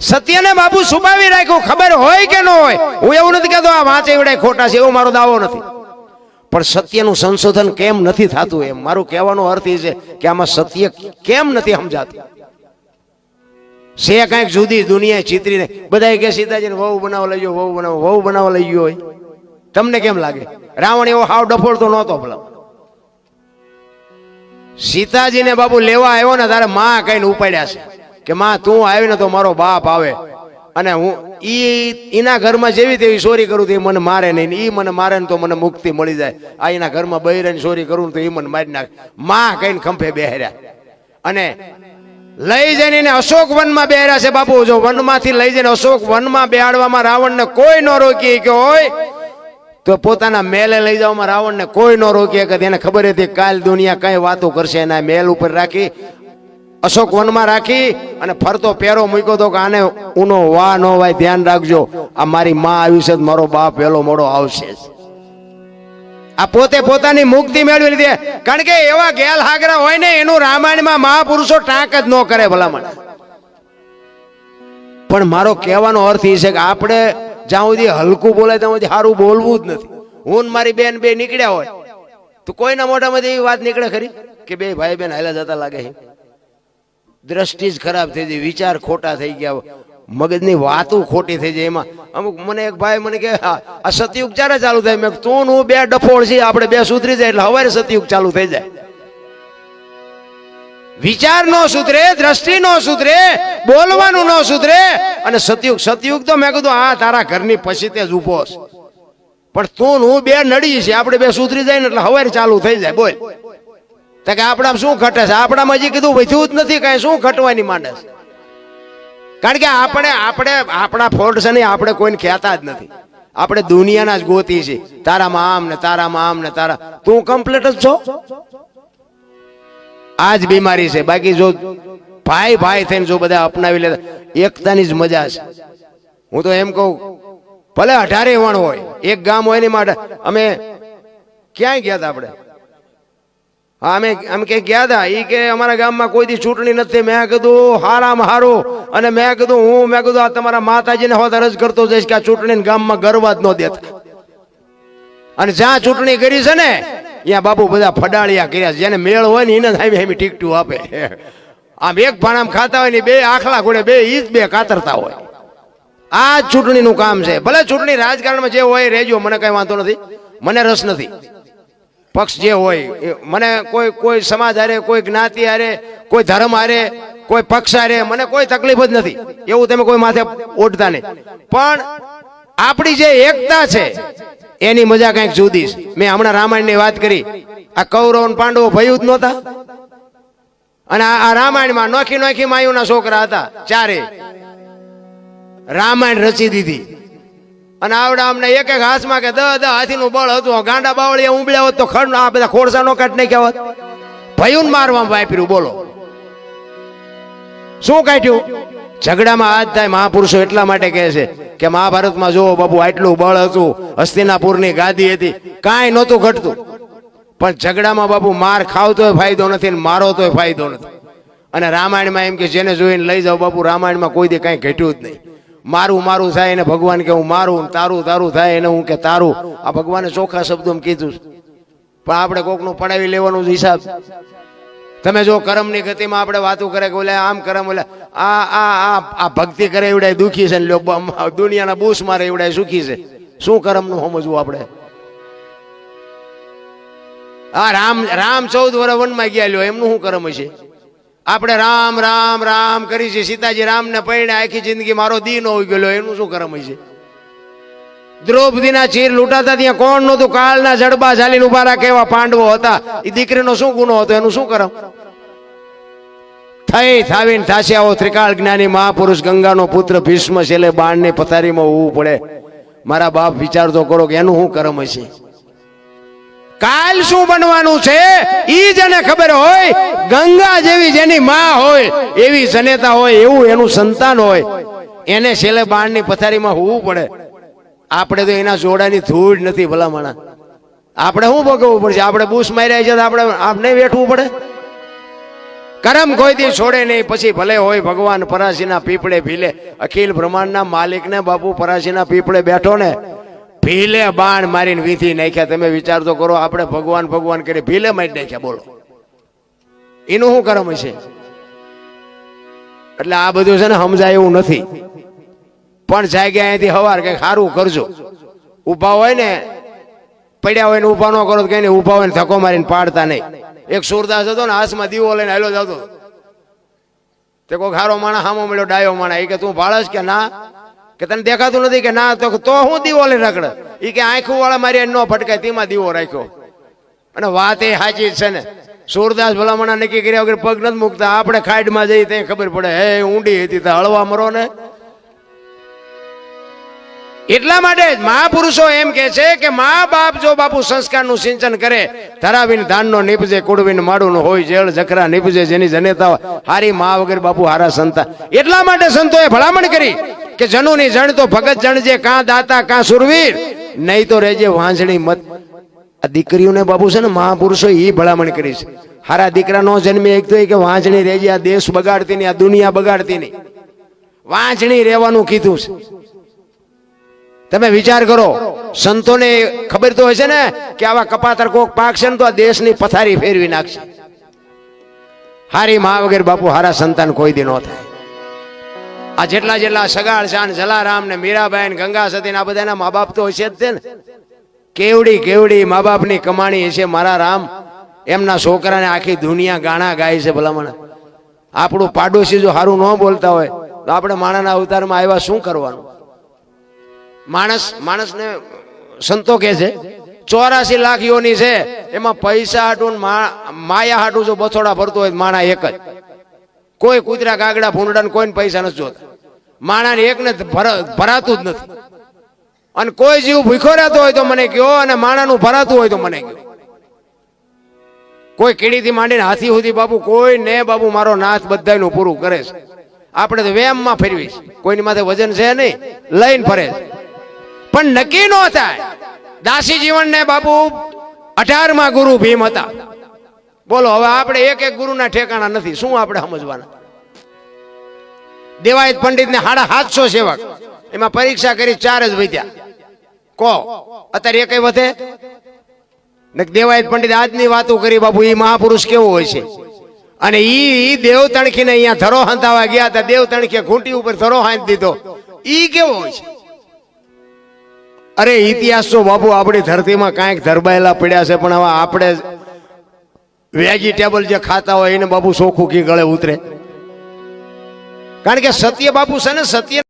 સત્યને બાપુ છુપાવી રાખ્યું, ખબર હોય કે ન હોય? હું એવું નથી કહેતો, આ વાંચે એવડે ખોટા છે, એવો મારો દાવો નથી. પણ સત્યનું સંશોધન કેમ નથી થતું એમ? મારું કહેવાનો અર્થ એ છે કે આમાં સત્ય કેમ નથી સમજાતું? છે કાંઈક જુદી દુનિયા ચિત્રીને બધા કે સીતાજીને વહુ બનાવવા લઈ ગયો વહુ બનાવો, વહુ બનાવવા લઈ ગયો હોય. તમને કેમ લાગે? રાવણ એવો હાવ ડફોડતો નહોતો ભલા. સીતાજીને બાબુ લેવા આવ્યો ને, તારે માં કઈને ઉપાડ્યા છે. કે માં, તું આવી ને તો મારો બાપ આવે. અને હું ઈ એના ઘરમાં જેવી તેવી ચોરી કરું તો એ મને મારે નહીં. ઈ મને મારે ને તો મને મુક્તિ મળી જાય. આ એના ઘરમાં બહેરાને ચોરી કરું તો એ મને મારી નાખે. માં કઈને ખંભે બેહર્યા. અને લઈ જઈને એને અશોક વનમાં બેહર્યા છે બાપુ. જો વનમાંથી લઈ જઈને અશોક વનમાં બેહાડવામાં રાવણને કોઈ ન રોકી કે હોય, તો પોતાના મેલે લઈ જવામાં રાવણને કોઈ ન રોકી કે એને ખબર હતી કાલ દુનિયા કઈ વાતો કરશે એના મેલ ઉપર રાખી અશોક વનમાં રાખી અને ફરતો પેરો મૂક્યો તો કે આને ઉનો વા નો વાય ધ્યાન રાખજો. આ મારી માં આવી છે મારો બાપ પેલો મોડો આવશે. આ પોતે પોતાની મુક્તિ મેળવી લીધી. કારણ કે એવા ગેલ હાગરા હોય ને, એનું રામાયણમાં મહાપુરુષો ટાંક જ ન કરે ભલામણ. પણ મારો કહેવાનો અર્થ એ છે કે આપણે જ્યાં સુધી હલકું બોલાય ત્યાં સુધી સારું બોલવું જ નથી. હું મારી બેન બે નીકળ્યા હોય. તો કોઈના મોઢામાંથી એવી વાત નીકળે ખરી? કે બે ભાઈ બેન હાલા જતા લાગે છે. દ્રષ્ટિ જ ખરાબ થઈ જાય, વિચાર ખોટા થઈ ગયા, મગજની વાતો ખોટી થઈ જાય એમાં. અમુક મને એક ભાઈ મને કે આ સતયુગ ક્યારે ચાલુ થાય? મેં તું હું બે ડફોળ છીએ, આપણે બે સુધરી જાય એટલે હવારે સતયુગ ચાલુ થઈ જાય. વિચાર નો સુધરે, દ્રષ્ટિ નો સુધરે, બોલવાનું નો સુધરે, અને સતયુગ સતયુગ તો મેં કીધું, આ, તારા ઘરની પછી તે જ ઊભો પણ તું હું બે નડી છે આપણે બે સુધરી જાય ને એટલે હવારે ચાલુ થઈ જાય, બોલ. તો કે આપણામાં શું ઘટે છે? આપણામાં હજી કીધું વધ્યું જ નથી, કાંઈ શું ઘટવાની માંડે કારણ કે આપણે આપણે, આપણા ફોલ્ટ છે નહીં આપણે કોઈને કહેતા જ નથી. આપણે દુનિયાના જ ગોતી છે તારામાં આમ ને તારામાં આમ ને તારા. તું કમ્પ્લીટ જ છો? આ જ બીમારી છે. બાકી જો ભાઈ ભાઈ થઈને જો બધા અપનાવી લેતા, એકતાની જ મજા છે. હું તો એમ કહું, ભલે અઢારે વણ હોય, એક ગામ હોય ને માટે અમે ક્યાંય ગયા હતા આપણે? અમે અમે કે ગયા હતા એ કે અમારા ગામમાં કોઈ દી ચૂંટણી નથી. મેં કીધું, હારામાં હારું. અને મેં કીધું, હું, મેં કીધું, આ તમારા માતાજીને હોત અરજ કરતો જઈશ કે આ ચૂંટણી ગામમાં ગરવા જ ન દેતા. અને જ્યાં ચૂંટણી કરી છે ને, ત્યાં બાપુ બધા ફડાળિયા કર્યા જેને મેળ હોય ને એને સાહેબ એમ ટીકટું આપે. આમ એક ભાણામ ખાતા હોય ને, બે આખલા ઘોડે બે, ઈ જ બે કાતરતા હોય. આ ચૂંટણીનું કામ છે. ભલે ચૂંટણી રાજકારણમાં જે હોય એ રહેજો મને કઈ વાંધો નથી. મને રસ નથી. પક્ષ જે હોય મને કોઈ કોઈ સમાજ હારે, કોઈ જ્ઞાતિ હારે, કોઈ ધર્મ હારે, કોઈ પક્ષ હારે, મને કોઈ તકલીફ જ નથી. એવું તમે કોઈ માથે ઓઢતા નહીં. પણ આપણી જે એકતા છે, એની મજા કંઈક જુદી મેં હમણાં રામાયણની વાત કરી. આ કૌરવ પાંડવો ભયું જ નહોતા. અને આ રામાયણમાં નોખી નોખી માયુના છોકરા હતા, ચારે. રામાયણ રચી દીધી. અને આવડા અમને એક એક હાથમાં કે દહ દહ હાથીનું બળ હતું. ગાંડા બાવળિયા ઉંબળ્યા હોત તો ખડ આ બધા ખોરસા નો કાઢ નહીં કહેવત ભયું મારવા વાપર્યું, બોલો. શું કાઢ્યું? ઝઘડામાં હાથ થાય, મહાપુરુષો એટલા માટે કહે છે કે મહાભારતમાં જુઓ બાપુ, આટલું બળ હતું. હસ્તિનાપુરની ગાદી હતી. કાંઈ નહોતું ઘટતું. પણ ઝઘડામાં બાપુ માર ખાવતોય ફાયદો નથી ને મારો તોય ફાયદો નથી. અને રામાયણમાં એમ કે જેને જોઈને લઈ જાઓ બાપુ, રામાયણમાં કોઈ દે કાંઈ ઘટ્યું જ નહીં. મારું મારું થાય એને ભગવાન કે હું મારું તારું તારું થાય એને હું કે તારું. આ ભગવાને ચોખ્ખા શબ્દોમાં કીધું પણ આપણે કોકનું પડાવી લેવાનું હિસાબ. તમે જો કર્મની ગતિમાં આપણે વાતો કરે કે ઓલે આમ કરમ, ઓલે આ આ આ આ ભક્તિ કરે એવડાય દુખી છે ને દુનિયાના બૂસ મારે એવડાય સુખી છે. શું કર્મનું સમજવું આપણે? આ રામ રામ ચૌદ વર્ષ વનમાં ગયા લ્યો, એમનું શું કર્મ છે આપણે રામ રામ રામ કરી છે. સીતાજી રામને પૈણે આખી જિંદગી મારો દી ન હોઈ ગયેલો. એનું શું કરમ છે? દ્રૌપદીના ચીર લૂંટાતા ત્યાં કોણ નહોતું? કાળના જડબા ઝાલીને ઊભા રાખે એવા પાંડવો હતા. એ દીકરીનો શું ગુનો હતો? એનું શું કરમ? થઈ થાવીને થાશે આવો ત્રિકાળ જ્ઞાની મહાપુરુષ ગંગાનો પુત્ર ભીષ્મ છેલ્લે બાણની પથારીમાં હોવું પડે. મારા બાપ વિચાર તો કરો કે એનું શું કરમ હશે? કાલ શું બનવાનું છે? ઈ જેને ખબર હોય, ગંગા જેવી જેની માં હોય, એવી જનેતા હોય, એવું એનું સંતાન હોય. એને છેલ્લે બાણની પથારીમાં હોવું પડે. આપણે તો એના જોડાની ધૂળ નથી ભલામણા. આપણે શું ભોગવવું પડશે? આપણે બૂસ માર્યા છે આપણે આપણે વેઠવું પડે? કરમ કોઈ દી છોડે નહીં, પછી ભલે હોય ભગવાન પરાશીના પીપળે ભીલે. અખિલ બ્રહ્માંડના માલિકને બાપુ પરાશીના પીપળે બેઠો ને. ભીલે બાણ મારીને વીંધી નાખ્યા. તમે વિચાર તો કરો, આપણે ભગવાન ભગવાન કરી, ભીલે મારી નાખ્યા, બોલો. એનું શું કરમ છે એટલે આ બધું છે ને સમજાય એવું નથી. પણ જાગ્યા અહીંથી હવાર કંઈક સારું કરજો. ઊભા હોય ને, પડ્યા હોય ને ઊભા ન કરો કઈ નહીં, ઊભા હોય ને ધક્કો મારીને પાડતા નહીં. એક સુરદાસ હતો ને, હાથમાં દીવો લઈને હાલો જતો. તે કોઈ ખારો માણા હામો મળ્યો, ડાયો માણા એ કે તું ભાળસ કે ના? કે તને દેખાતું નથી કે ના, તો તો હું દીવો લઈ રખડે એ કે આંખું વાળા મારી ન ફટકાય, તેમાં દીવો રાખ્યો. અને વાત એ સાચી છે ને. સુરદાસ ભલામણા નક્કી કર્યા વગર પગ નથી મૂકતા. આપણે ખાડમાં જઈએ તે ખબર પડે, હે, ઊંડી હતી, તો હળવા મરો ને. એટલા માટે મહાપુરુષો એમ કે છે કે મા બાપ જો બાપુ સંસ્કારનું સિંચન કરે, ધરાવીને ધાનનો નીપજે કુડવીને માડું હોય, જેળ, જખરા નીપજે, જેની જનેતા હારી મા વગર બાપુ હારા સંતા. એટલા માટે સંતોએ ભલામણ કરી. કે જનુની જણ તો ભગત જણજે કાં દાતા, કાં સુરવીર. નહીં તો રહેજે વાંસણી મત. આ દીકરીઓને બાબુ છે ને મહાપુરુષો એ ભલામણ કરી છે. હારા દીકરા નો જન્મે એક તો કે વાંચણી રહેજે, આ દેશ બગાડતી નહીં, આ દુનિયા બગાડતી નહીં. વાંચણી રહેવાનું કીધું છે. તમે વિચાર કરો, સંતોને ખબર તો હશે ને કે આવા કપાતર કોક પાક છે ને તો આ દેશની પથારી ફેરવી નાખશે. હારી મા વગેરે બાપુ, હારા સંતાન કોઈ દી ન થાય. આ જેટલા જેટલા સગાળ શાન જલારામ ને મીરાબાઈ ને ગંગા સતી આ બધાના મા બાપ તો હશે જ તે ને. કેવડી કેવડી મા બાપની કમાણી હશે મારા રામ. એમના છોકરાને આખી દુનિયા ગાણા ગાય છે ભલામણ. આપણું પાડોશી જો સારું ન બોલતા હોય, તો આપણે માણાના અવતારમાં આવ્યા શું કરવાનું? માણસ, માણસને સંતો કે છે, ચોરાસી લાખ યોની છે, એમાં પૈસા હાટું માયા હાટું જો બથોડા ભરતો હોય માણા એક જ. કોઈ કૂતરા કાગડા ભૂંડડા કોઈને પૈસા નથી જોતા. માણાને એકને ને ભરાતું જ નથી. અને કોઈ જીવ ભૂખો રહેતો હોય તો મને કયો અને માણાનું ભરાતું હોય તો મને કયો. કોઈ કીડીથી માંડીને હાથી સુધી બાપુ કોઈ ને બાપુ મારો નાથ બધાયનું પૂરું કરે છે. આપણે તો વેમમાં ફેરવી. કોઈની માથે વજન છે નહીં, લઈને ફરે પણ નક્કી ન થાય. દાસી જીવન ને બાપુ અઢારમાં ગુરુ ભીમ હતા. બોલો, હવે આપણે એક એક ગુરુના ઠેકાણા નથી. શું આપણે સમજવાના? દેવાયત પંડિત ને સાડા સાતસો સેવક. એમાં પરીક્ષા કરી ચાર જ વધ્યા. કો? અત્યારે એક વધે? દેવાયત પંડિત આજની વાતો કરી, બાપુ એ મહાપુરુષ કેવો હોય છે? અને ઈ દેવ તણખીને અહીંયા ધરો હંતાવા ગયા હતા. દેવ તણખે ઘૂંટી ઉપર ધરો હાંત દીધો. ઈ કેવો હોય છે? અરે, ઇતિહાસ તો, બાપુ, આપણી ધરતીમાં કાંઈક ધરબાયેલા પડ્યા છે, પણ હવે આપણે વેજીટેબલ જે ખાતા હોય એને બાપુ સોખું ઘી ગળે ઉતરે. કારણ કે સત્ય બાપુ છે ને સત્ય